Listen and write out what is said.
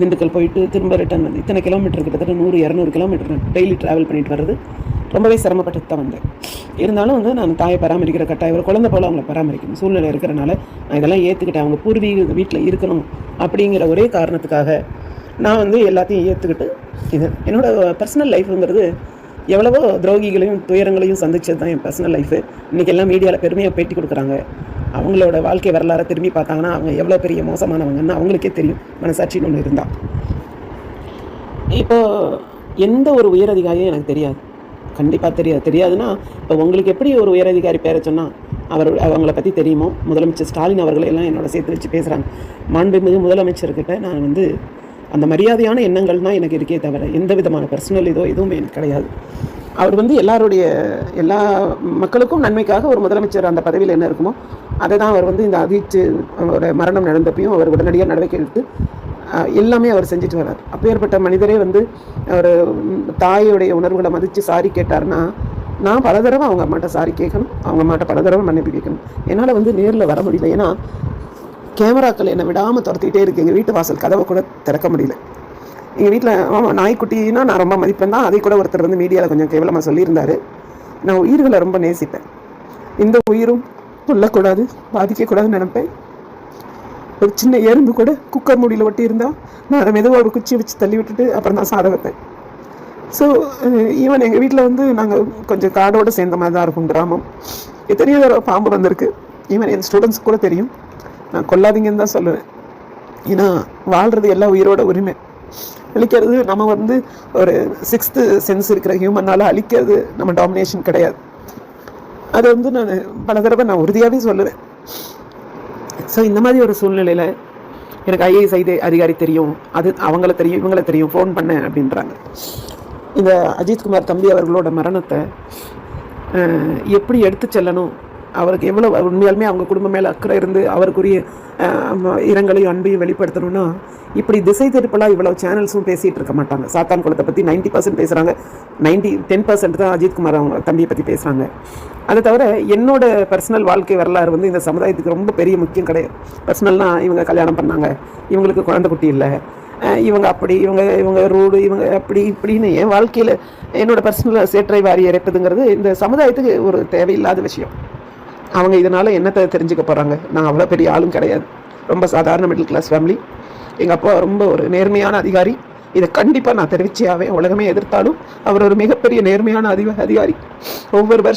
திண்டுக்கல் போயிட்டு திரும்ப ரிட்டர்ன் வந்து இத்தனை கிலோமீட்டர் கிட்டத்தட்ட நூறு இரநூறு கிலோமீட்டர் டெய்லி ட்ராவல் பண்ணிட்டு வர்றது. ரொம்பவே சிரமப்பட்டு தான் வந்தேன். இருந்தாலும் வந்து நான் தாயை பராமரிக்கிற கட்டாயம் ஒரு குழந்தை போல அவங்கள பராமரிக்கணும். சூழ்நிலை இருக்கிறனால நான் இதெல்லாம் ஏற்றுக்கிட்டேன் அவங்க பூர்வீக வீட்டில் இருக்கணும் அப்படிங்கிற ஒரே காரணத்துக்காக நான் வந்து எல்லாத்தையும் ஏற்றுக்கிட்டு இது என்னோட பர்சனல் லைஃப்ங்கிறது எவ்வளவோ துரோகிகளையும் துயரங்களையும் சந்திச்சது தான் என் பர்சனல் லைஃபு இன்றைக்கி எல்லாம் மீடியாவில் பெருமையாக பேட்டி கொடுக்குறாங்க. அவங்களோட வாழ்க்கை வரலாறை திரும்பி பார்த்தாங்கன்னா அவங்க எவ்வளோ பெரிய மோசமானவங்கன்னு அவங்களுக்கே தெரியும். மனசாட்சின்னு ஒன்று இருந்தால் இப்போ எந்த ஒரு உயரதிகாரியும் எனக்கு தெரியாது. கண்டிப்பாக தெரியாது. தெரியாதுன்னா இப்போ உங்களுக்கு எப்படி ஒரு உயரதிகாரி பேரை சொன்னால் அவர் அவங்கள பற்றி தெரியுமோ? முதலமைச்சர் ஸ்டாலின் அவர்களை எல்லாம் என்னோட சேர்த்து வச்சு பேசுகிறாங்க மாண்புமிகு முதலமைச்சர்கிட்ட நான் வந்து அந்த மரியாதையான எண்ணங்கள் தான் எனக்கு இருக்கே தவிர எந்த விதமான பர்சனல் இதோ எதுவுமே எனக்கு கிடையாது. அவர் வந்து எல்லாருடைய எல்லா மக்களுக்கும் நன்மைக்காக ஒரு முதலமைச்சர் அந்த பதவியில் என்ன இருக்குமோ அதை தான் அவர் வந்து இந்த அதிர்ச்சி அவரோட மரணம் நடந்தப்பையும் அவர் உடனடியாக நடவடிக்கை எடுத்து எல்லாமே அவர் செஞ்சுட்டு வர்றார். அப்பேற்பட்ட மனிதரே வந்து அவர் தாயுடைய தாயோடைய உணர்வுகளை மதித்து சாரி கேட்டார்னா நான் பல தடவை அவங்க அம்மாட்ட சாரி கேட்கணும் அவங்க அம்மாட்ட பல தடவை மன்னிப்பு கேட்கணும். என்னால் வந்து நேரில் வர முடியல. ஏன்னா கேமராக்கள் என்னை விடாமல் துரத்திக்கிட்டே இருக்குது எங்கள் வீட்டு வாசல் கதவை கூட திறக்க முடியல. எங்கள் வீட்டில் ஆமாம் நாய்க்குட்டினா நான் ரொம்ப மதிப்பேன் தான். அதை கூட ஒருத்தர் வந்து மீடியாவில் கொஞ்சம் கேவலமாக சொல்லியிருந்தாரு. நான் உயிர்களை ரொம்ப நேசிப்பேன். இந்த உயிரும் கொல்லக்கூடாது பாதிக்கக்கூடாதுன்னு நினைப்பேன். ஒரு சின்ன எறும்பு கூட குக்கர் மூடியில் ஒட்டி இருந்தால் நான் அதை மெதுவாக ஒரு குச்சி வச்சு தள்ளி விட்டுட்டு அப்புறம் தான் சாத வைப்பேன். ஸோ ஈவன் எங்கள் வீட்டில் வந்து நாங்கள் கொஞ்சம் காடோடு சேர்ந்த மாதிரி தான் இருக்கும் கிராமம். எத்தனையோ தடவை பாம்பு வந்திருக்கு. ஈவன் என் ஸ்டூடெண்ட்ஸ் கூட தெரியும். நான் கொல்லாதீங்கன்னு தான் சொல்லுவேன். ஏன்னா வாழ்கிறது எல்லா உயிரோட உரிமை. அழிக்கிறது நம்ம வந்து ஒரு சிக்ஸ்த்து சென்ஸ் இருக்கிற ஹியூமனால் அழிக்கிறது நம்ம டாமினேஷன் கிடையாது. அது வந்து நான் பல தடவை நான் உறுதியாகவே சொல்லுவேன். ஸோ இந்த மாதிரி ஒரு சூழ்நிலையில் எனக்கு ஐஏஎஸ் ஐதே அதிகாரி தெரியும். அது அவங்கள தெரியும் இவங்கள தெரியும். ஃபோன் பண்ணேன் அப்படின்றாங்க. இந்த அஜித்குமார் தம்பி அவர்களோட மரணத்தை எப்படி எடுத்து செல்லணும்? அவருக்கு எவ்வளோ உண்மையாலுமே அவங்க குடும்பம் மேலே அக்கறை இருந்து அவருக்குரிய ம- இரங்கலையும் அன்பையும் வெளிப்படுத்தணும்னா இப்படி திசை திருப்பலாக இவ்வளோ சேனல்ஸும் பேசிகிட்டு இருக்க மாட்டாங்க. சாத்தான் குளத்தை பற்றி நைன்ட்டி பர்சன்ட் பேசுகிறாங்க நைன்ட்டி டென் பர்சன்ட் தான் அஜித்குமார் அவங்க தம்பியை பற்றி பேசுகிறாங்க அதை தவிர என்னோட பர்சனல் வாழ்க்கை வரலாறு வந்து இந்த சமுதாயத்துக்கு ரொம்ப பெரிய முக்கியம் கிடையாது. பர்சனல்னால் இவங்க கல்யாணம் பண்ணாங்க. இவங்களுக்கு குழந்தை குட்டி இல்லை. இவங்க அப்படி இவங்க இவங்க ரோடு இவங்க அப்படி இப்படின்னு என் வாழ்க்கையில் என்னோட பர்சனல் சேற்றை வாரி இறைப்பதுங்கிறது இந்த சமுதாயத்துக்கு ஒரு தேவையில்லாத விஷயம். அவங்க இதனால் என்னத்தை தெரிஞ்சுக்க போகிறாங்க நான் அவ்வளோ பெரிய ஆளும் கிடையாது. ரொம்ப சாதாரண மிடில் கிளாஸ் ஃபேமிலி எங்கள் அப்பா ரொம்ப ஒரு நேர்மையான அதிகாரி. இதை கண்டிப்பாக நான் தெரிவிச்சே ஆவேன் உலகமே எதிர்த்தாலும் அவர் ஒரு மிகப்பெரிய நேர்மையான அதிக அதிகாரி. ஒவ்வொரு வருஷம்